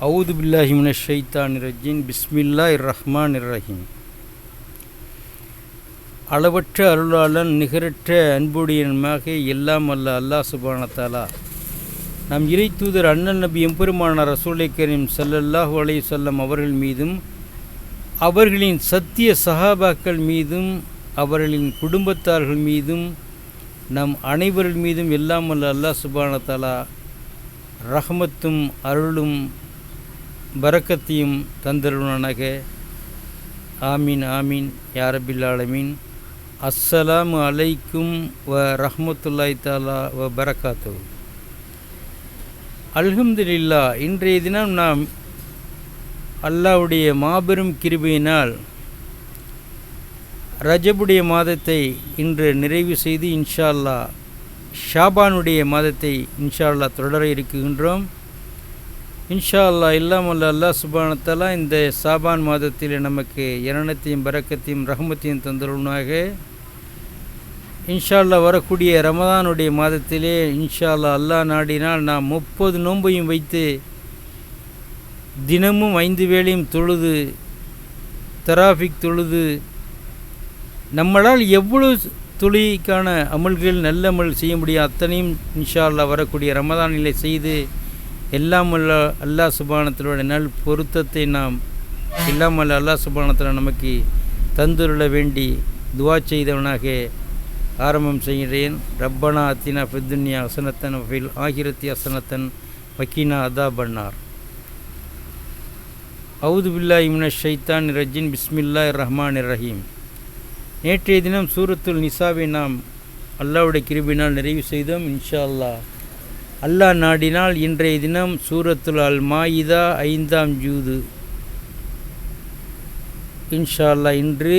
அவுது பில்லாஹிமின ஷைத்தான் இரஜின் பிஸ்மில்லா இர்ரஹ்மான் இர்ரஹீம் அளவற்ற அருளாளன் நிகரற்ற அன்புடையனமாக எல்லாம் அல்ல அல்லாஹ் சுபானத்தாலா நம் இறை தூதர் அண்ணன் நபி எம்பெருமானார் ரசூலை கரீம் ஸல்லல்லாஹு அலைஹி வஸல்லம் அவர்கள் மீதும் அவர்களின் சத்திய சஹாபாக்கள் மீதும் அவர்களின் குடும்பத்தார்கள் மீதும் நம் அனைவர்கள் மீதும் எல்லாம் அல்ல அல்லாஹ் சுபானத்தாலா ரஹமத்தும் அருளும் பரக்கத்தையும் தந்தருவனாக ஆமீன் ஆமீன் யாரபில் ஆலமீன். அஸ்ஸலாமு அலைக்கும் வ ரஹமத்துல்லாய் தாலா வ பரக்காத்து அல்ஹம்துலில்லா இன்றைய தினம் நாம் அல்லாவுடைய மாபெரும் கிருபையினால் ரஜபுடைய மாதத்தை இன்று நிறைவு செய்து இன்ஷா அல்லா ஷாபானுடைய மாதத்தை இன்ஷா அல்லா தொடர இருக்குகின்றோம் இன்ஷா அல்லா இல்லாமல் அல்லா சுபானத்தாலா இந்த சாபான் மாதத்தில் நமக்கு இரணத்தையும் பறக்கத்தையும் ரஹமத்தையும் தந்துள்ளனாக இன்ஷா அல்லா வரக்கூடிய ரமதானுடைய மாதத்திலே இன்ஷா அல்லா அல்லா நாடினால் நாம் முப்பது நோன்பையும் வைத்து தினமும் ஐந்து வேளையும் தொழுது தராஃபிக் தொழுது நம்மளால் எவ்வளவு தொழிலுக்கான அமல்கள் நல்ல அமல் செய்ய முடியும் அத்தனையும் இன்ஷா அல்லா வரக்கூடிய ரமதானிலே செய்து எல்லாம் அல்ல அல்லா சுபானத்திலோட நல் பொருத்தத்தை நாம் எல்லாம் அல்ல அல்லா சுபானத்தில் நமக்கு தந்துருள வேண்டி துவா செய்தவனாக ஆரம்பம் செய்கிறேன். ரப்பனா அத்தினா ஃபித்துன்யா அசனத்தன் ஃபில் ஆகிரத்தி அசனத்தன் வக்கீனா அதா பண்ணார் அவுது பில்லா இம்ன ஷைத்தான் ரஜின் பிஸ்மில்லா ரஹ்மான் ரஹீம். நேற்றைய தினம் சூரத்துல் நிசாவை நாம் அல்லாவுடைய கிருபினால் நிறைவு செய்தோம். இன்ஷா அல்லா அல்லாஹ் நாடினால் இன்றைய தினம் சூரத்துல் அல் மாயிதா ஐந்தாம் ஜூது. இன்ஷால்லா இன்று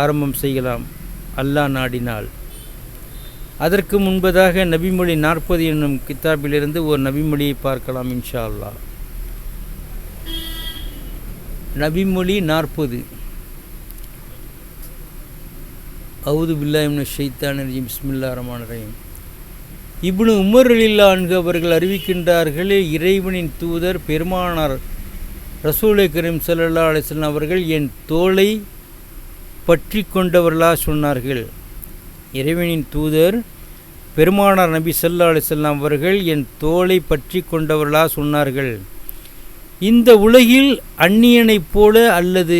ஆரம்பம் செய்யலாம். அல்லாஹ் நாடினால். அதற்கு முன்பதாக நபிமொழி நாற்பது என்னும் கித்தாபிலிருந்து ஒரு நபிமொழியை பார்க்கலாம் இன்ஷா அல்லா நபிமொழி நாற்பது. அவுது பில்லாயிம்னு ஷைத்தானரையும் ரஜீம். பிஸ்மில்லா ரஹ்மான் ரஹீம். இப்னு உமர் அலில்லா அவர்கள் அறிவிக்கின்றார்கள் இறைவனின் தூதர் பெருமானார் ரசூலை கரீம் சல்லா அலிஸ்லாம் அவர்கள் என் தோலை பற்றி கொண்டவர்களா சொன்னார்கள். இறைவனின் தூதர் பெருமானார் நபி சல்லா அலிஸ்லாம் அவர்கள் என் தோலை பற்றி கொண்டவர்களா சொன்னார்கள். இந்த உலகில் அந்நியனைப் போல அல்லது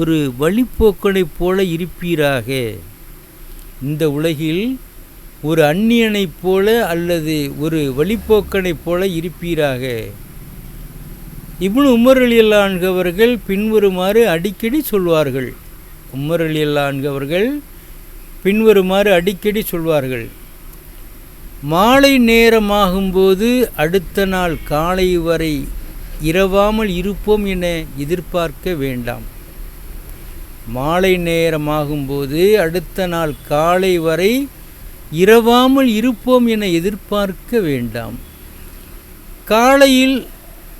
ஒரு வழிப்போக்கனைப் போல இருப்பீராக. இந்த உலகில் ஒரு அந்நியனைப் போல அல்லது ஒரு வழிப்போக்கனைப் போல இருப்பீராக. இப்னு உமர் அலியல்லான்கவர்கள் அவர்கள் பின்வருமாறு அடிக்கடி சொல்வார்கள். உமர் அலியல்லான்கவர்கள் பின்வருமாறு அடிக்கடி சொல்வார்கள். மாலை நேரமாகும்போது அடுத்த நாள் காலை வரை இரவாமல் இருப்போம் என எதிர்பார்க்க வேண்டாம். மாலை நேரமாகும்போது அடுத்த நாள் காலை வரை இரவாமல் இருப்போம் என எதிர்பார்க்க வேண்டாம். காலையில்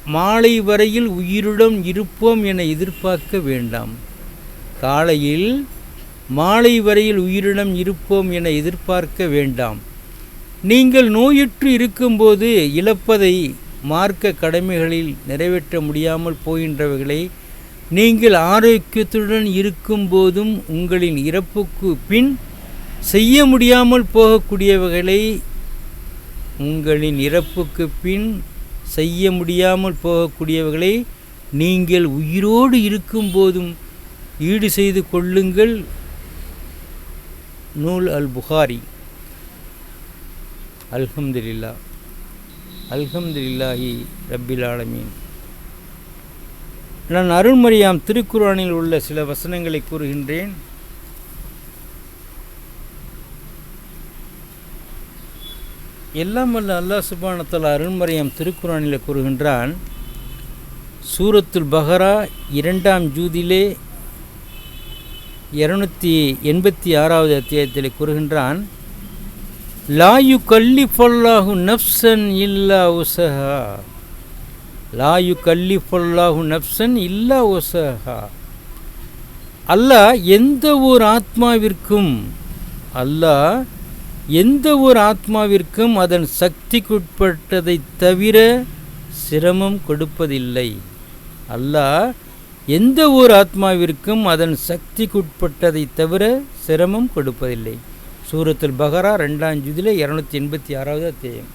மாலை வரையில் உயிருடன் இருப்போம் என எதிர்பார்க்க வேண்டாம். காலையில் மாலை வரையில் உயிருடன் இருப்போம் என எதிர்பார்க்க வேண்டாம். நீங்கள் நோயுற்று இருக்கும்போது இழப்பதை மார்க்க கடமைகளில் நிறைவேற்ற முடியாமல் போகின்றவைகளை நீங்கள் ஆரோக்கியத்துடன் இருக்கும்போதும் உங்களின் இறப்புக்கு பின் செய்ய முடியாமல் போகக்கூடியவைகளை உங்களின் இறப்புக்கு பின் செய்ய முடியாமல் போகக்கூடியவைகளை நீங்கள் உயிரோடு இருக்கும்போதும் ஈடு செய்து கொள்ளுங்கள். நூல் அல் புகாரி. அல்ஹம்துலில்லா. அல்ஹம்துலில்லாஹி ரப்பில் ஆலமீன். நான் அருள்மறியாம் திருக்குறானில் உள்ள சில வசனங்களை கூறுகின்றேன். எல்லாம் அல்ல அல்லாஹ் சுபானத்தால் அருள்மறையம் திருக்குறானில் கூறுகின்றான் சூரத்துல் பஹரா இரண்டாம் ஜூதிலே இருநூத்தி எண்பத்தி ஆறாவது அத்தியாயத்தில் கூறுகின்றான் லாயு கல்லி பொல்லாஹு நப்சன் இல்லா உசஹா லாயு கல்லி பொல்லாஹு நப்சன் இல்லா உசஹா அல்லாஹ் எந்த ஒரு ஆத்மாவிற்கும் அல்லாஹ் எந்த ஒரு ஆத்மாவிற்கும் அதன் சக்திக்குட்பட்டதை தவிர சிரமம் கொடுப்பதில்லை. அல்லாஹ் எந்த ஒரு ஆத்மாவிற்கும் அதன் சக்திக்குட்பட்டதை தவிர சிரமம் கொடுப்பதில்லை. சூரத்தில் பஹரா ரெண்டாம் ஜுதில் இரநூத்தி எண்பத்தி ஆறாவது அத்தியாயம்.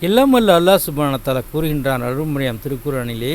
எல்லாம் அல்ல அல்லாஹ் சுபானத்தால கூறுகின்றான் அருள்முறையாம் திருக்குறானிலே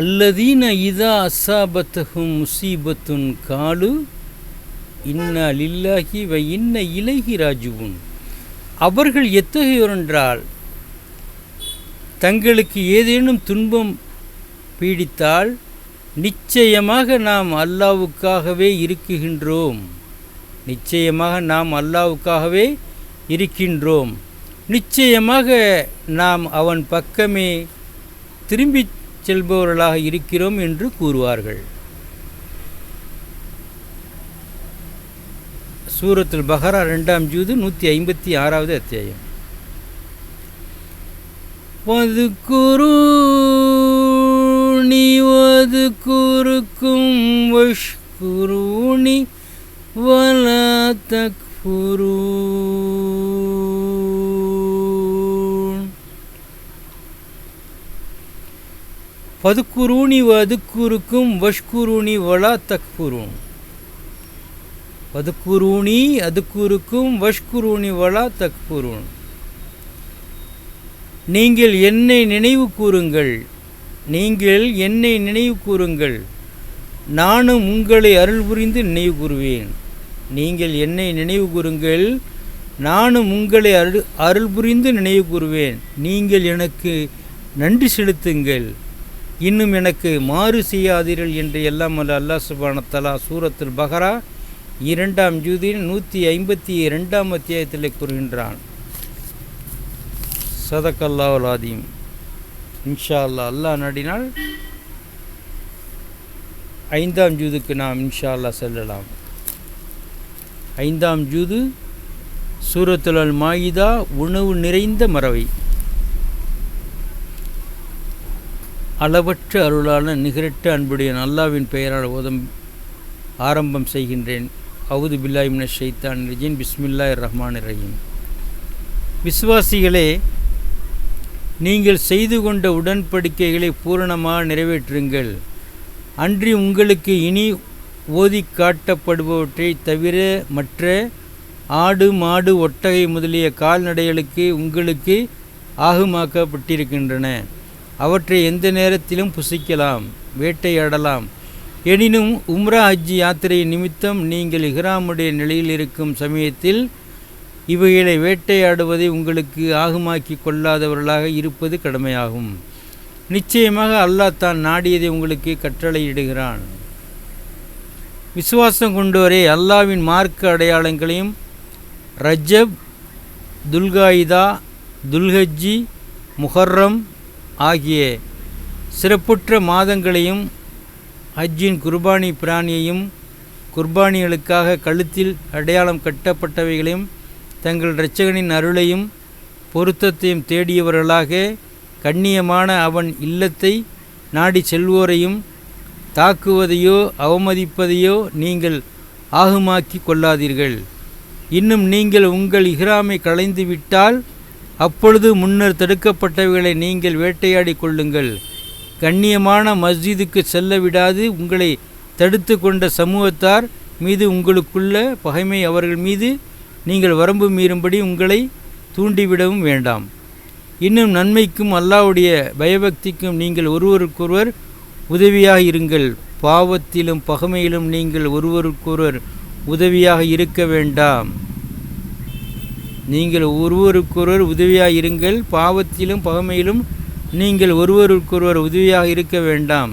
அல்லதீன இதா அசாபத்தகும் முசீபத்துன் காலு இன்னா லில்லாஹி வ இன்ன இலகி ராஜுவும் அவர்கள் எத்தகையோரென்றால் தங்களுக்கு ஏதேனும் துன்பம் பீடித்தால் நிச்சயமாக நாம் அல்லாவுக்காகவே இருக்குகின்றோம். நிச்சயமாக நாம் அல்லாவுக்காகவே இருக்கின்றோம். நிச்சயமாக நாம் அவன் பக்கமே திரும்பி செல்பவர்களாக இருக்கிறோம் என்று கூறுவார்கள். சூரத்தில் பஹரா ரெண்டாம் ஜூது நூற்றி ஐம்பத்தி ஆறாவது அத்தியாயம். வதுகுருணி வதுகுருக்கும் வஷ்குருணி வலா குரு பதுக்குருணி அதுக்குருக்கும் வஷ்குருணி வலா தக்ஃபுரூன் பதுக்குருணி அதுக்குருக்கும் வஷ்குருணி வலா தக்ஃபுரூன் நீங்கள் என்னை நினைவு கூறுங்கள். நீங்கள் என்னை நினைவு கூறுங்கள். நானும் உங்களை அருள் புரிந்து நினைவு கூறுவேன். நீங்கள் என்னை நினைவு கூறுங்கள். நானும் உங்களை அருள் அருள் புரிந்து நினைவு கூறுவேன். நீங்கள் எனக்கு நன்றி செலுத்துங்கள். இன்னும் எனக்கு மாறு செய்யாதீர்கள் என்று எல்லாம் அல்ல அல்லாஹ் சுபானத்தலா சூரத்துல் பஹரா இரண்டாம் ஜூதில் நூற்றி ஐம்பத்தி இரண்டாம் அத்தியாயத்தில் கூறுகின்றான். சதக்கல்லாவுல் இன்ஷா அல்லா அல்லாஹ் நாடினால் ஐந்தாம் ஜூதுக்கு நாம் இன்ஷா அல்லாஹ் செல்லலாம். ஐந்தாம் ஜூது சூரத்துலல் மாயிதா உணவு நிறைந்த மறவை அளவற்ற அருளான நிகரற்ற அன்புடைய அல்லாவின் பெயரால் ஓதம் ஆரம்பம் செய்கின்றேன். அவுது பில்லாயிமின ஷைத்தான் ரஜீன் பிஸ்மில்லா ரஹ்மான் ரஹீம். விசுவாசிகளே நீங்கள் செய்து கொண்ட உடன்படிக்கைகளை பூரணமாக நிறைவேற்றுங்கள். அன்றி உங்களுக்கு இனி ஓதி காட்டப்படுபவற்றை தவிர மற்ற ஆடு மாடு ஒட்டகை முதலிய கால்நடைகளுக்கு உங்களுக்கு ஆகுமாக்கப்பட்டிருக்கின்றன. அவற்றை எந்த நேரத்திலும் புசிக்கலாம் வேட்டையாடலாம். எனினும் உம்ரா ஹஜ்ஜி யாத்திரை நிமித்தம் நீங்கள் இஹ்ராமுடைய நிலையில் இருக்கும் சமயத்தில் இவைகளை வேட்டையாடுவதை உங்களுக்கு ஆகுமாக்கி கொள்ளாதவர்களாக இருப்பது கடமையாகும். நிச்சயமாக அல்லாஹ் தான் நாடியதை உங்களுக்கு கட்டளையிடுகிறான். விசுவாசம் கொண்டோரே அல்லாவின் மார்க்க அடையாளங்களையும் ரஜப் துல்காயிதா துல்ஹஜ்ஜி முஹர்ரம் ஆகிய சிறப்புற்ற மாதங்களையும் ஹஜ்ஜின் குர்பானி பிராணியையும் குர்பானிகளுக்காக கழுத்தில் அடையாளம் கட்டப்பட்டவைகளையும் தங்கள் இரட்சகனின் அருளையும் பொருத்தத்தையும் தேடியவர்களாக கண்ணியமான அவன் இல்லத்தை நாடி செல்வோரையும் தாக்குவதையோ அவமதிப்பதையோ நீங்கள் ஆகுமாக்கி கொள்ளாதீர்கள். இன்னும் நீங்கள் உங்கள் இஹ்ராமை களைந்துவிட்டால் விட்டால் அப்பொழுது முன்னர் தடுக்கப்பட்டவைகளை நீங்கள் வேட்டையாடி கொள்ளுங்கள். கண்ணியமான மஸ்ஜிதுக்கு செல்ல விடாது உங்களை தடுத்து கொண்ட சமூகத்தார் மீது உங்களுக்குள்ள பகைமை அவர்கள் மீது நீங்கள் வரம்பு மீறும்படி உங்களை தூண்டிவிடவும் வேண்டாம். இன்னும் நன்மைக்கும் அல்லாவுடைய பயபக்திக்கும் நீங்கள் ஒருவருக்கொருவர் உதவியாக இருங்கள். பாவத்திலும் பகைமையிலும் நீங்கள் ஒருவருக்கொருவர் உதவியாக இருக்க வேண்டாம். நீங்கள் ஒருவருக்கொருவர் உதவியாக இருங்கள் பாவத்திலும் பகமையிலும் நீங்கள் ஒருவருக்கொருவர் உதவியாக இருக்க வேண்டாம்.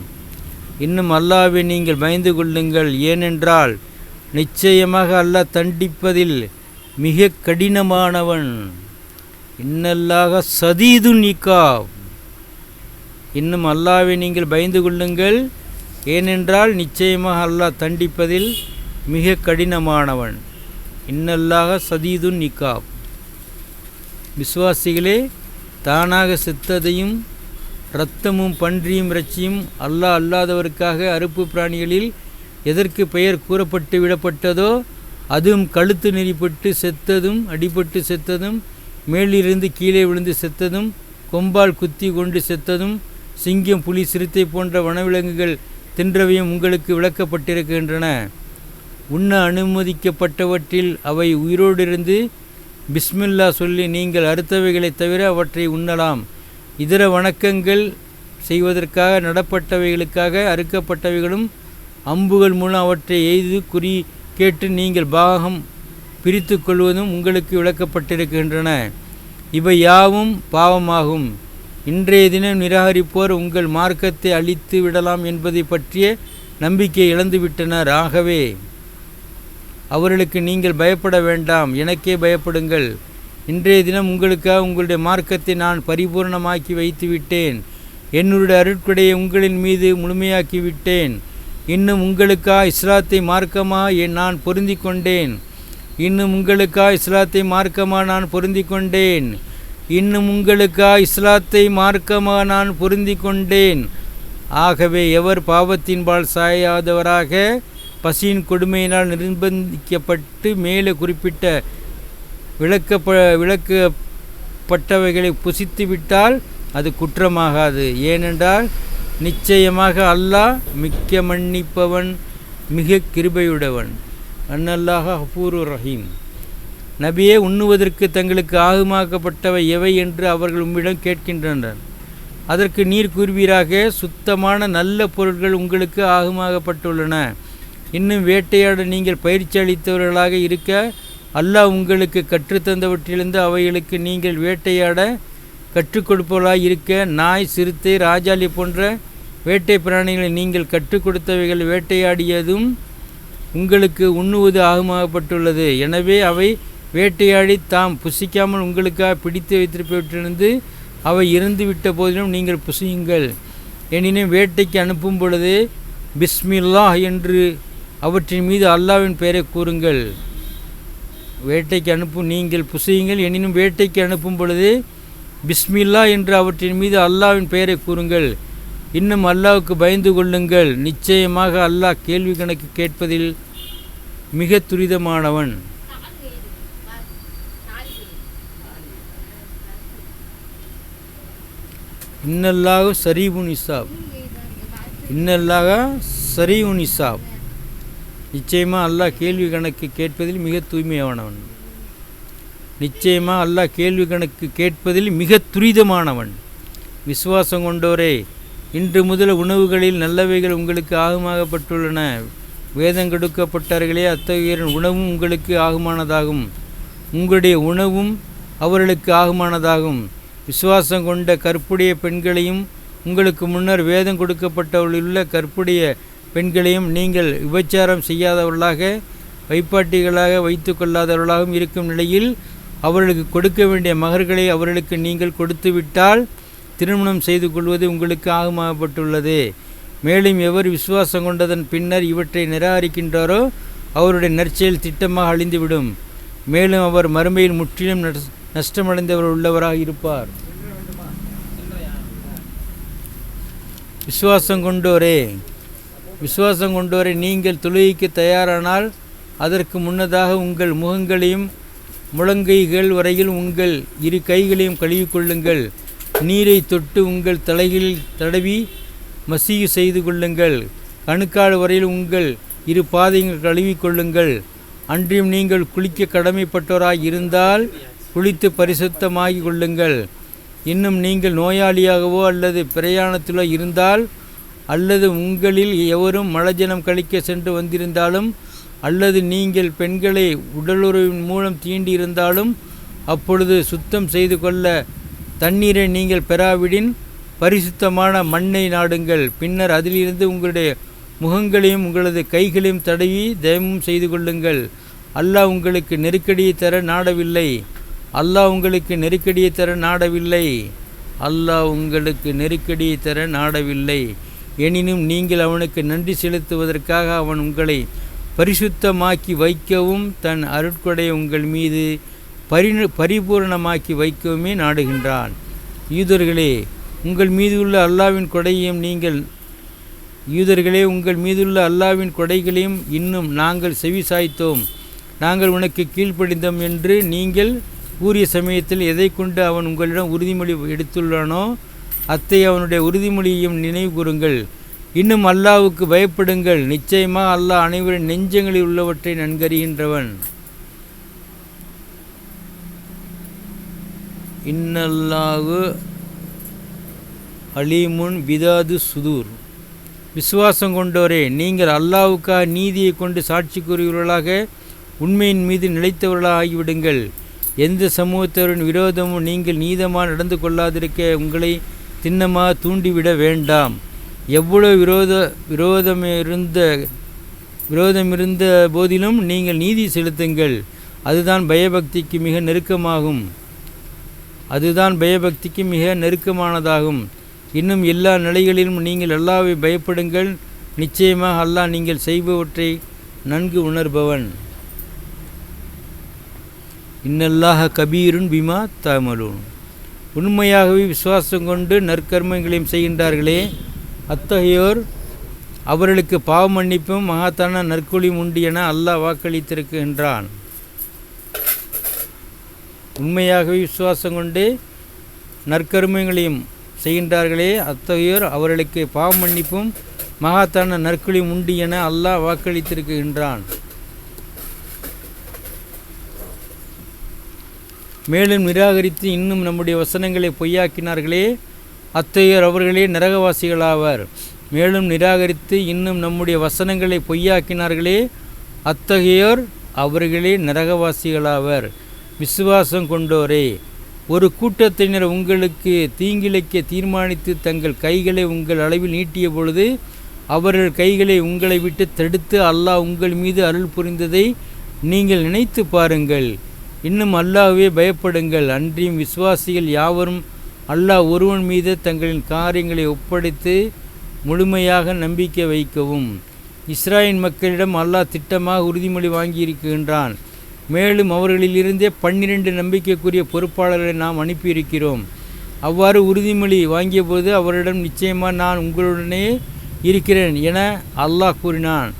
இன்னும் அல்லாவை நீங்கள் பயந்து கொள்ளுங்கள். ஏனென்றால் நிச்சயமாக அல்லாஹ் தண்டிப்பதில் மிக கடினமானவன். இன்னல்லாக சதீது நிக்கா இன்னும் அல்லாவை நீங்கள் பயந்து கொள்ளுங்கள். ஏனென்றால் நிச்சயமாக அல்லாஹ் தண்டிப்பதில் மிக கடினமானவன். இன்னல்லாக சதீது நிக்காப் விசுவாசிகளே தானாக செத்ததையும் இரத்தமும் பன்றியும் இறைச்சியும் அல்லாஹ் அல்லாதவருக்காக அறுப்பு பிராணிகளில் எதற்கு பெயர் கூறப்பட்டு விடப்பட்டதோ அதுவும் கழுத்து நெறிப்பட்டு செத்ததும் அடிபட்டு செத்ததும் மேலிருந்து கீழே விழுந்து செத்ததும் கொம்பால் குத்தி கொண்டு செத்ததும் சிங்கம் புலி சிறுத்தை போன்ற வனவிலங்குகள் தின்றவையும் உங்களுக்கு விளக்கப்பட்டிருக்கின்றன. உண்ண அனுமதிக்கப்பட்டவற்றில் அவை உயிரோடிருந்து பிஸ்மில்லா சொல்லி நீங்கள் அறுத்தவைகளைத் தவிர அவற்றை உண்ணலாம். இதர வணக்கங்கள் செய்வதற்காக நடப்பட்டவைகளுக்காக அறுக்கப்பட்டவைகளும் அம்புகள் மூலம் அவற்றை எய்து குறி கேட்டு நீங்கள் பாகம் பிரித்து கொள்வதும் உங்களுக்கு விளக்கப்பட்டிருக்கின்றன. இவை யாவும் பாவமாகும். இன்றைய தினம் நிராகரிப்போர் உங்கள் மார்க்கத்தை அழித்து விடலாம் என்பதை பற்றிய நம்பிக்கை இழந்துவிட்டனர். ஆகவே அவர்களுக்கு நீங்கள் பயப்பட வேண்டாம். எனக்கே பயப்படுங்கள். இன்றைய தினம் உங்களுக்காக உங்களுடைய மார்க்கத்தை நான் பரிபூர்ணமாக்கி வைத்து விட்டேன் என்னுடைய அருட்கொடையை உங்களின் மீது முழுமையாக்கி விட்டேன் இன்னும் உங்களுக்கா இஸ்லாத்தை மார்க்கமாக என் நான் பொருந்தி கொண்டேன் இன்னும் உங்களுக்கா இஸ்லாத்தை மார்க்கமாக நான் பொருந்தி கொண்டேன் இன்னும் உங்களுக்கா இஸ்லாத்தை மார்க்கமாக நான் பொருந்தி கொண்டேன் ஆகவே எவர் பாவத்தின்பால் சாயாதவராக பசியின் கொடுமையினால் நிர்பந்திக்கப்பட்டு மேலே குறிப்பிட்ட விளக்கப்ப விளக்கப்பட்டவைகளை புசித்துவிட்டால் அது குற்றமாகாது. ஏனென்றால் நிச்சயமாக அல்லாஹ் மிக்க மன்னிப்பவன் மிக கிருபையுடையவன். அன்னல்லாஹ ஹபூர் ரஹீம். நபியே உண்ணுவதற்கு தங்களுக்கு ஆகுமாக்கப்பட்டவை எவை என்று அவர்கள் உம்மிடம் கேட்கின்றனர். அதற்கு நீர் கூறுவீராக சுத்தமான நல்ல பொருட்கள் உங்களுக்கு ஆகுமாகப்பட்டுள்ளன. இன்னும் வேட்டையாட நீங்கள் பயிற்சி அளித்தவர்களாக இருக்க அல்லாஹ் உங்களுக்கு கற்றுத்தந்தவற்றிலிருந்து அவைகளுக்கு நீங்கள் வேட்டையாட கற்றுக் கொடுப்பவர்களாக இருக்க நாய் சிறுத்தை ராஜாளி போன்ற வேட்டை பிராணிகளை நீங்கள் கற்றுக் கொடுத்தவைகள் வேட்டையாடியதும் உங்களுக்கு உண்ணுவது ஆகமாகப்பட்டுள்ளது. எனவே அவை வேட்டையாடி தாம் புசிக்காமல் உங்களுக்காக பிடித்து வைத்திருப்பவற்றிலிருந்து அவை இறந்துவிட்ட போதிலும் நீங்கள் புசியுங்கள். எனினும் வேட்டைக்கு அனுப்பும் பொழுது பிஸ்மில்லாஹ் என்று அவற்றின் மீது அல்லாவின் பெயரை கூறுங்கள். வேட்டைக்கு அனுப்பும் நீங்கள் புசியுங்கள். எனினும் வேட்டைக்கு அனுப்பும் பொழுது பிஸ்மில்லா என்று அவற்றின் மீது அல்லாவின் பெயரை கூறுங்கள். இன்னும் அல்லாவுக்கு பயந்து கொள்ளுங்கள். நிச்சயமாக அல்லாஹ் கேள்வி கணக்கு கேட்பதில் மிக துரிதமானவன். இன்னல்லாக சரீபுன் இசாப். இன்னல்லாக சரீவுன் இசாப். நிச்சயமாக அல்லாஹ் கேள்வி கணக்கு கேட்பதில் மிக தூய்மையானவன். நிச்சயமாக அல்லாஹ் கேள்வி கணக்கு கேட்பதில் மிக துரிதமானவன். விசுவாசம் கொண்டோரே இன்று முதல் உணவுகளில் நல்லவைகள் உங்களுக்கு ஆகுமாகப்பட்டுள்ளன. வேதம் கொடுக்கப்பட்டார்களே அத்தகையரின் உணவும் உங்களுக்கு ஆகுமானதாகும். உங்களுடைய உணவும் அவர்களுக்கு ஆகுமானதாகும். விசுவாசம் கொண்ட கற்புடைய பெண்களையும் உங்களுக்கு முன்னர் வேதம் கொடுக்கப்பட்டவர்களுள்ள கற்புடைய பெண்களையும் நீங்கள் விபச்சாரம் செய்யாதவர்களாக வைப்பாட்டிகளாக வைத்து கொள்ளாதவர்களாகவும் இருக்கும் நிலையில் அவர்களுக்கு கொடுக்க வேண்டிய மகர்களை அவர்களுக்கு நீங்கள் கொடுத்துவிட்டால் திருமணம் செய்து கொள்வது உங்களுக்கு ஆகமாகப்பட்டுள்ளது. மேலும் எவர் விசுவாசம் கொண்டதன் பின்னர் இவற்றை நிராகரிக்கின்றாரோ அவருடைய நற்செயல் திட்டமாக அழிந்துவிடும். மேலும் அவர் மறுமையில் முற்றிலும் நஷ்டமடைந்தவர் உள்ளவராக இருப்பார். விசுவாசம் கொண்டோரே விசுவாசம் கொண்டுவரை நீங்கள் தொழுகைக்கு தயாரானால் அதற்கு முன்னதாக உங்கள் முகங்களையும் முழங்கைகள் வரையில் உங்கள் இரு கைகளையும் கழுவிக்கொள்ளுங்கள். நீரை தொட்டு உங்கள் தலைகளில் தடவி மசீகு செய்து கொள்ளுங்கள். கணுக்கால் வரையில் உங்கள் இரு பாதைகள் கழுவிக்கொள்ளுங்கள். அன்றியும் நீங்கள் குளிக்க கடமைப்பட்டோராய் இருந்தால் குளித்து பரிசுத்தமாகி கொள்ளுங்கள். இன்னும் நீங்கள் நோயாளியாகவோ அல்லது பிரயாணத்திலோ இருந்தால் அல்லது உங்களில் எவரும் மலஜனம் கழிக்க சென்று வந்திருந்தாலும் அல்லது நீங்கள் பெண்களை உடலுறவின் மூலம் தீண்டியிருந்தாலும் அப்பொழுது சுத்தம் செய்து கொள்ள தண்ணீரை நீங்கள் பெறாவிடின் பரிசுத்தமான மண்ணை நாடுங்கள். பின்னர் அதிலிருந்து உங்களுடைய முகங்களையும் உங்களது கைகளையும் தடவி தயமும் செய்து கொள்ளுங்கள். அல்லாஹ் உங்களுக்கு நெருக்கடியை தர நாடவில்லை. அல்லாஹ் உங்களுக்கு நெருக்கடியை தர நாடவில்லை. அல்லாஹ் உங்களுக்கு நெருக்கடியை தர நாடவில்லை. எனினும் நீங்கள் அவனுக்கு நன்றி செலுத்துவதற்காக அவன் உங்களை பரிசுத்தமாக்கி வைக்கவும் தன் அருட்கொடையை உங்கள் மீது பரி பரிபூரணமாக்கி வைக்கவுமே நாடுகின்றான். யூதர்களே உங்கள் மீதுள்ள அல்லாவின் கொடையையும் நீங்கள் யூதர்களே உங்கள் மீதுள்ள அல்லாவின் கொடைகளையும் இன்னும் நாங்கள் செவி சாய்த்தோம் நாங்கள் உனக்கு கீழ்ப்படிந்தோம் என்று நீங்கள் கூறிய சமயத்தில் எதை கொண்டு அவன் உங்களிடம் உறுதிமொழி எடுத்துள்ளானோ அத்தை அவனுடைய உறுதிமொழியையும் நினைவு கூறுங்கள் இன்னும் அல்லாவுக்கு பயப்படுங்கள். நிச்சயமாக அல்லாஹ் அனைவரின் நெஞ்சங்களில் உள்ளவற்றை நன்கறிகின்றவன். இன்னல்லாவு அலீமுன் விதாது சுதூர். விசுவாசம் கொண்டோரே நீங்கள் அல்லாவுக்காக நீதியை கொண்டு சாட்சி கூறுகிறவர்களாக உண்மையின் மீது நிலைத்தவர்களாக ஆகிவிடுங்கள். எந்த சமூகத்தவரின் விரோதமும் நீங்கள் நீதமாக நடந்து கொள்ளாதிருக்க உங்களை திண்ணமாக தூண்டிவிட வேண்டாம். எவ்வளவு விரோத விரோதம் இருந்த விரோதம் இருந்த போதிலும் நீங்கள் நீதி செலுத்துங்கள். அதுதான் பயபக்திக்கு மிக நெருக்கமாகும். அதுதான் பயபக்திக்கு மிக நெருக்கமானதாகும். இன்னும் எல்லா நிலைகளிலும் நீங்கள் அல்லாவை பயப்படுங்கள். நிச்சயமாக அல்லாஹ் நீங்கள் செய்பவற்றை நன்கு உணர்பவன். இன்னல்லாஹ கபீருன் பிமா தாமலூன். உண்மையாகவே விசுவாசம் கொண்டு நற்கர்மங்களையும் செய்கின்றார்களே அத்தகையோர் அவர்களுக்கு பாவ மன்னிப்பும் மகாத்தான நற்கொலியும் உண்டு என அல்லாஹ் வாக்களித்திருக்கின்றான். உண்மையாகவே விசுவாசம் கொண்டு நற்கருமங்களையும் செய்கின்றார்களே அத்தகையோர் அவர்களுக்கு பாவ மன்னிப்பும் மகாத்தான நற்கொலியும் உண்டு என அல்லாஹ் வாக்களித்திருக்கின்றான். மேலும் நிராகரித்து இன்னும் நம்முடைய வசனங்களை பொய்யாக்கினார்களே அத்தகையோர் அவர்களே நரகவாசிகளாவர். மேலும் நிராகரித்து இன்னும் நம்முடைய வசனங்களை பொய்யாக்கினார்களே அத்தகையோர் அவர்களே நரகவாசிகளாவர். விசுவாசம் கொண்டோரே ஒரு கூட்டத்தினர் உங்களுக்கு தீங்கிழைக்க தீர்மானித்து தங்கள் கைகளை உங்கள் அளவில் நீட்டிய பொழுது அவர்கள் கைகளை உங்களை விட்டு தடுத்து அல்லாஹ் உங்கள் மீது அருள் புரிந்ததை நீங்கள் நினைத்து பாருங்கள். இன்னும் அல்லாஹ்வே பயப்படுங்கள். அன்றியும் விசுவாசிகள் யாவரும் அல்லாஹ் ஒருவன் மீது தங்களின் காரியங்களை ஒப்படைத்து முழுமையாக நம்பிக்கை வைக்கவும். இஸ்ராயின் மக்களிடம் அல்லாஹ் திட்டமாக உறுதிமொழி வாங்கியிருக்கின்றான். மேலும் அவர்களிலிருந்தே பன்னிரண்டு நம்பிக்கைக்குரிய பொறுப்பாளர்களை நாம் அனுப்பியிருக்கிறோம். அவ்வாறு உறுதிமொழி வாங்கியபோது அவரிடம் நிச்சயமாக நான் உங்களுடனே இருக்கிறேன் என அல்லாஹ் கூறினான்.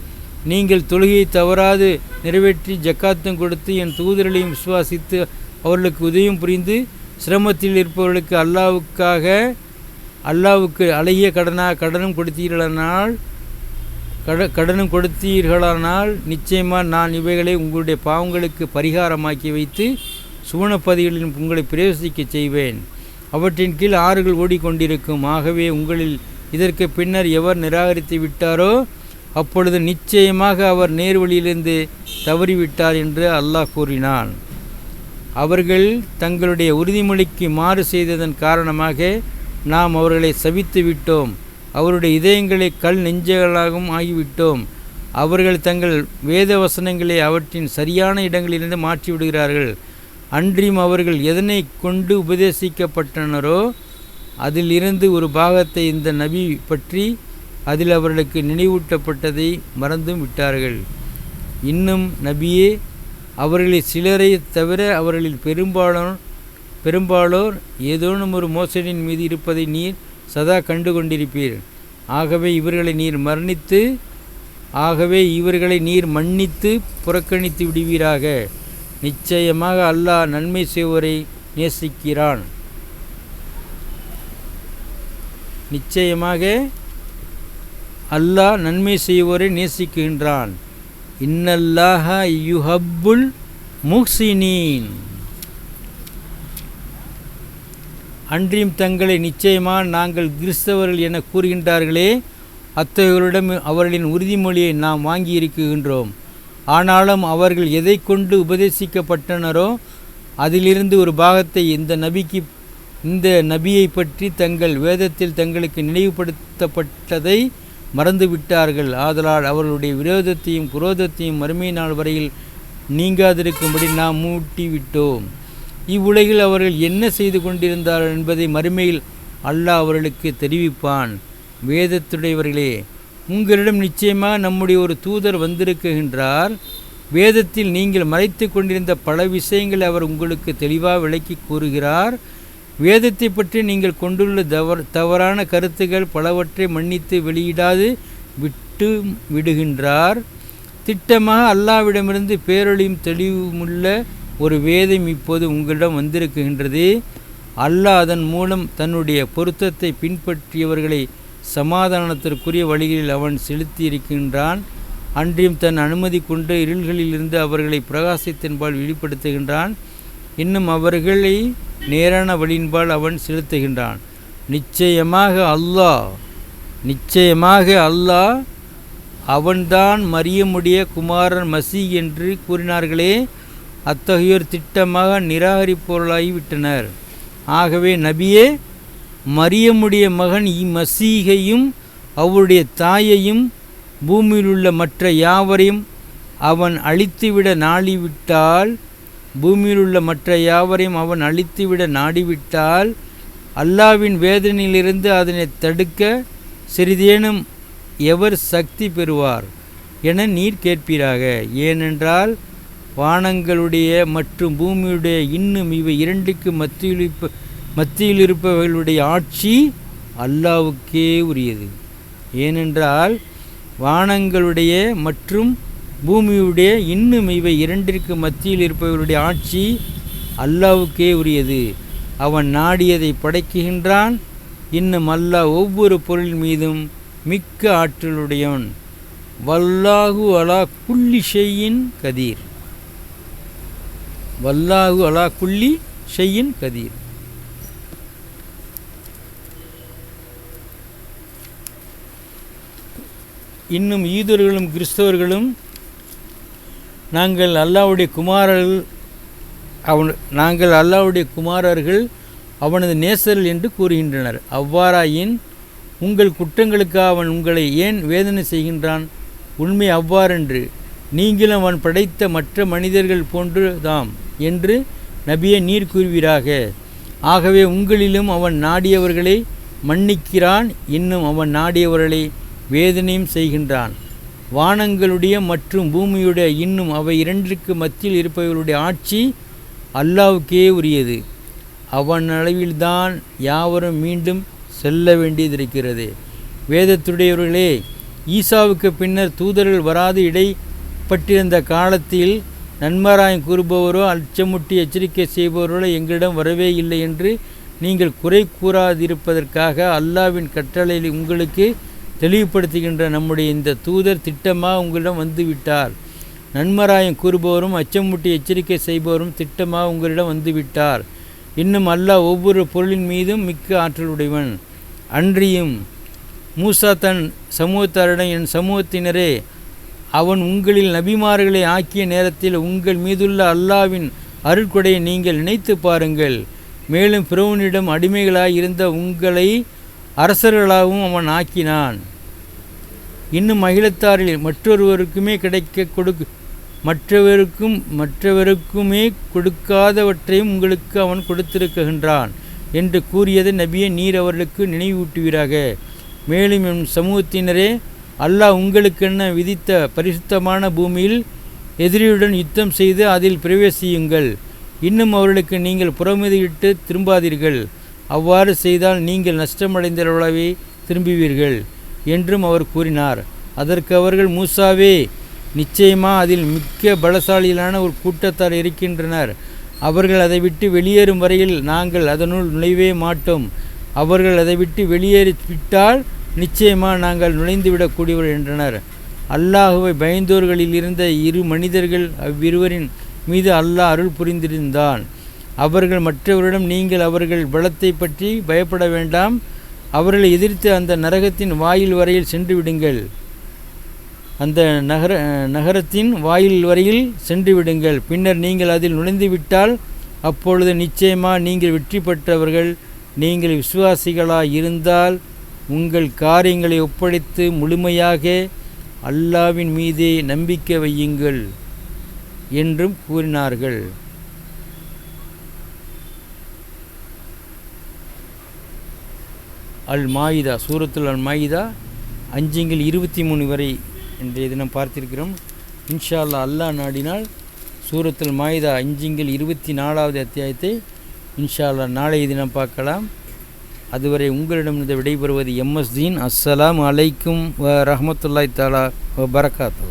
நீங்கள் தொழுகையை தவறாது நிறைவேற்றி ஜக்காத்தும் கொடுத்து என் தூதர்களையும் விசுவாசித்து அவர்களுக்கு உதவியும் புரிந்து சிரமத்தில் இருப்பவர்களுக்கு அல்லாவுக்காக அல்லாவுக்கு அழகிய கடனாக கடனும் கொடுத்தீர்களானால் கட கடனும் கொடுத்தீர்களானால் நிச்சயமாக நான் இவைகளை உங்களுடைய பாவங்களுக்கு பரிகாரமாக்கி வைத்து சுவனப்பதிகளில் உங்களை பிரவேசிக்கச் செய்வேன். அவற்றின் கீழ் ஆறுகள் ஓடிக்கொண்டிருக்கும். ஆகவே உங்களில் இதற்கு பின்னர் எவர் நிராகரித்து விட்டாரோ அப்பொழுது நிச்சயமாக அவர் நேர்வழியிலிருந்து தவறிவிட்டார் என்று அல்லாஹ் கூறினான். அவர்கள் தங்களுடைய உறுதிமொழிக்கு மாறு செய்ததன் காரணமாக நாம் அவர்களை சவித்து விட்டோம். அவருடைய இதயங்களை கல் நெஞ்சகளாகவும் ஆகிவிட்டோம். அவர்கள் தங்கள் வேத வசனங்களை அவற்றின் சரியான இடங்களிலிருந்து மாற்றிவிடுகிறார்கள். அன்றியும் அவர்கள் எதனை கொண்டு உபதேசிக்கப்பட்டனரோ அதிலிருந்து ஒரு பாகத்தை இந்த நபி பற்றி அதில் அவர்களுக்கு நினைவூட்டப்பட்டதை மறந்தும் விட்டார்கள். இன்னும் நபியே அவர்களில் சிலரை தவிர அவர்களில் பெரும்பாலோர் பெரும்பாலோர் ஏதோனும் ஒரு மோசடியின் மீது இருப்பதை நீர் சதா கண்டு கொண்டிருப்பீர் ஆகவே இவர்களை நீர் மரணித்து ஆகவே இவர்களை நீர் மன்னித்து புறக்கணித்து விடுவீராக. நிச்சயமாக அல்லாஹ் நன்மை செய்வோரை நேசிக்கிறான். நிச்சயமாக அல்லாஹ் நன்மை செய்வோரை நேசிக்கின்றான். இன்னல்லாஹ யுஹப்புல் முஹ்சினீன். அன்றியும் தங்களை நிச்சயமாக நாங்கள் கிறிஸ்தவர்கள் என கூறுகின்றார்களே அத்தகையோரிடம் அவர்களின் உறுதிமொழியை நாம் வாங்கியிருக்கின்றோம். ஆனாலும் அவர்கள் எதை கொண்டு உபதேசிக்கப்பட்டனரோ அதிலிருந்து ஒரு பாகத்தை இந்த நபிக்கு இந்த நபியை பற்றி தங்கள் வேதத்தில் தங்களுக்கு நினைவுபடுத்தப்பட்டதை மறந்து விட்டார்கள். ஆதலால் அவர்களுடைய விரோதத்தையும் குரோதத்தையும் மறுமை நாள் வரையில் நீங்காதிருக்கும்படி நாம் மூட்டிவிட்டோம். இவ்வுலகில் அவர்கள் என்ன செய்து கொண்டிருந்தார்கள் என்பதை மறுமையில் அல்லாஹ் அவர்களுக்கு தெரிவிப்பான். வேதத்துடையவர்களே உங்களிடம் நிச்சயமாக நம்முடைய ஒரு தூதர் வந்திருக்குகின்றார் வேதத்தில் நீங்கள் மறைத்து கொண்டிருந்த பல விஷயங்களை அவர் உங்களுக்கு தெளிவாக விளக்கி கூறுகிறார். வேதத்தை பற்றி நீங்கள் கொண்டுள்ள தவறு தவறான கருத்துக்கள் பலவற்றை மன்னித்து வெளியிடாது விட்டு விடுகின்றார். திட்டமாக அல்லாவிடமிருந்து பேரொழியும் தெளிவுமுள்ள ஒரு வேதம் இப்போது உங்களிடம் வந்திருக்கின்றது. அல்லாஹ் அதன் மூலம் தன்னுடைய பொருத்தத்தை பின்பற்றியவர்களை சமாதானத்திற்குரிய வழிகளில் அவன் செலுத்தியிருக்கின்றான். அன்றியும் தன் அனுமதி கொண்டு இருள்களிலிருந்து அவர்களை பிரகாசத்தின்பால் வெளிப்படுத்துகின்றான். இன்னும் அவர்களை நேரான வழியின்பால் அவன் செலுத்துகின்றான். நிச்சயமாக அல்லாஹ் நிச்சயமாக அல்லாஹ் அவன்தான் மரியமுடைய குமாரன் மசி என்று கூறினார்களே அத்தகையோர் திட்டமாக நிராகரிப்பொருளாகிவிட்டனர் ஆகவே நபியே மரியமுடைய மகன் இம்மசீகையும் அவருடைய தாயையும் பூமியிலுள்ள மற்ற யாவரையும் அவன் அழித்துவிட நாளிவிட்டால் பூமியிலுள்ள மற்ற யாவரையும் அவன் அழித்துவிட நாடிவிட்டால் அல்லாவின் வேதனையிலிருந்து அதனை தடுக்க சிறிதேனும் எவர் சக்தி பெறுவார் என நீர் கேட்பீராக. ஏனென்றால் வானங்களுடைய மற்றும் பூமியுடைய இன்னும் இவை இரண்டுக்கு மத்தியில் இருப்ப மத்தியில் இருப்பவர்களுடைய ஆட்சி அல்லாவுக்கே உரியது. ஏனென்றால் வானங்களுடைய மற்றும் பூமியுடைய இன்னும் இவை இரண்டிற்கு மத்தியில் இருப்பவருடைய ஆட்சி அல்லாவுக்கே உரியது. அவன் நாடியதை படைக்குகின்றான். இன்னும் அல்லாஹ் ஒவ்வொரு பொருள் மீதும் மிக்க ஆற்றலுடையவன். வல்லாஹு அலா குல்லி ஷெய்யின் கதீர். வல்லாஹு அலா குள்ளி ஷெய்யின் கதீர். இன்னும் ஈதர்களும் கிறிஸ்தவர்களும் நாங்கள் அல்லாவுடைய குமாரர்கள் அவன் நாங்கள் அல்லாவுடைய குமாரர்கள் அவனது நேசர்கள் என்று கூறுகின்றனர். அவ்வாறாயின் உங்கள் குற்றங்களுக்காக அவன் உங்களை ஏன் வேதனை செய்கின்றான்? உண்மை அவ்வாறென்று நீங்களும் அவன் படைத்த மற்ற மனிதர்கள் போன்று தாம் என்று நபியை நீர் கூறுவீராக. ஆகவே உங்களிலும் அவன் நாடியவர்களை மன்னிக்கிறான் இன்னும் அவன் நாடியவர்களை வேதனையும் செய்கின்றான். வானங்களுடைய மற்றும் பூமியுடைய இன்னும் அவை இரண்டிற்கு மத்தியில் இருப்பவர்களுடைய ஆட்சி அல்லாவுக்கே உரியது. அவன் அளவில்தான் யாவரும் மீண்டும் செல்ல வேண்டியதிருக்கிறது வேதத்துடையவர்களே ஈசாவுக்கு பின்னர் தூதர்கள் வராது இடைப்பட்டிருந்த காலத்தில் நன்மராயம் கூறுபவரோ அச்சமுட்டி எச்சரிக்கை செய்பவர்களோ எங்களிடம் வரவே இல்லை என்று நீங்கள் குறை கூறாதிருப்பதற்காக அல்லாவின் கட்டளையில் உங்களுக்கு தெளிவுபடுத்துகின்ற நம்முடைய இந்த தூதர் திட்டமாக உங்களிடம் வந்துவிட்டார். நன்மராயம் கூறுபவரும் அச்சமூட்டி எச்சரிக்கை செய்பவரும் திட்டமாக உங்களிடம் வந்துவிட்டார். இன்னும் அல்லாஹ் ஒவ்வொரு பொருளின் மீதும் மிக்க ஆற்றலுடையவன். அன்றியும் மூசா தன் சமூகத்தாரிடம் என் சமூகத்தினரே அவன் உங்களில் நபிமார்களை ஆக்கிய நேரத்தில் உங்கள் மீதுள்ள அல்லாவின் அருட்கொடையை நீங்கள் நினைத்து பாருங்கள். மேலும் பிரவுனிடம் அடிமைகளாய் இருந்த உங்களை அரசர்களாகவும் அவன் ஆக்கினான். இன்னும் அகிலத்தாரில் மற்றொருவருக்குமே கிடைக்க கொடுக்கு மற்றவருக்கும் மற்றவருக்குமே கொடுக்காதவற்றையும் உங்களுக்கு அவன் கொடுத்திருக்கின்றான் என்று கூறியது நபியை நீர் அவர்களுக்கு நினைவூட்டுவீராக. மேலும் என் சமூகத்தினரே அல்லாஹ் உங்களுக்கென்ன விதித்த பரிசுத்தமான பூமியில் எதிரியுடன் யுத்தம் செய்து அதில் பிரவேசியுங்கள். இன்னும் அவர்களுக்கு நீங்கள் புறமுதியிட்டு திரும்பாதீர்கள். அவ்வாறு செய்தால் நீங்கள் நஷ்டமடைந்தவர்களாகவே திரும்புவீர்கள். என்றும் அவர் கூறினார். அதற்கு அவர்கள் மூசாவே நிச்சயமா அதில் மிக்க பலசாலியிலான ஒரு கூட்டத்தார் இருக்கின்றனர். அவர்கள் அதை விட்டு வெளியேறும் வரையில் நாங்கள் அதனுள் நுழைவே மாட்டோம். அவர்கள் அதை விட்டு வெளியேறி விட்டால் நிச்சயமாக நாங்கள் நுழைந்துவிடக்கூடியவர் என்றனர். அல்லாஹுவை பயந்தோர்களில் இருந்த இரு மனிதர்கள் அவ்விருவரின் மீது அல்லாஹ் அருள் புரிந்திருந்தான். அவர்கள் மற்றவரிடம் நீங்கள் அவர்கள் பலத்தை பற்றி பயப்பட வேண்டாம். அவர்களை எதிர்த்து அந்த நரகத்தின் வாயில் வரையில் சென்று விடுங்கள். அந்த நகர நகரத்தின் வாயில் வரையில் சென்று விடுங்கள். பின்னர் நீங்கள் அதில் நுழைந்து விட்டால் அப்பொழுது நிச்சயமாக நீங்கள் வெற்றி பெற்றவர்கள் நீங்கள் விசுவாசிகளாக இருந்தால் உங்கள் காரியங்களை ஒப்படைத்து முழுமையாக அல்லாவின் மீதே நம்பிக்கை வையுங்கள் என்றும் கூறினார்கள். அல் மாயிதா சூரத்துல் அல் மாயிதா அஞ்சுங்கள் இருபத்தி மூணு வரை இன்றைய தினம் பார்த்திருக்கிறோம். இன்ஷா அல்லா அல்லாஹ் நாடினால் சூரத்துல் மாயிதா அஞ்சுங்கள் இருபத்தி நாலாவது அத்தியாயத்தை இன்ஷா அல்லாஹ் நாளைய தினம் பார்க்கலாம். அதுவரை உங்களிடமிருந்து விடைபெறுவது எம்எஸ் தீன். அஸ்ஸலாம் அலைக்கும் வ ரஹமத்துல்லாய் தாலா பரகாத்து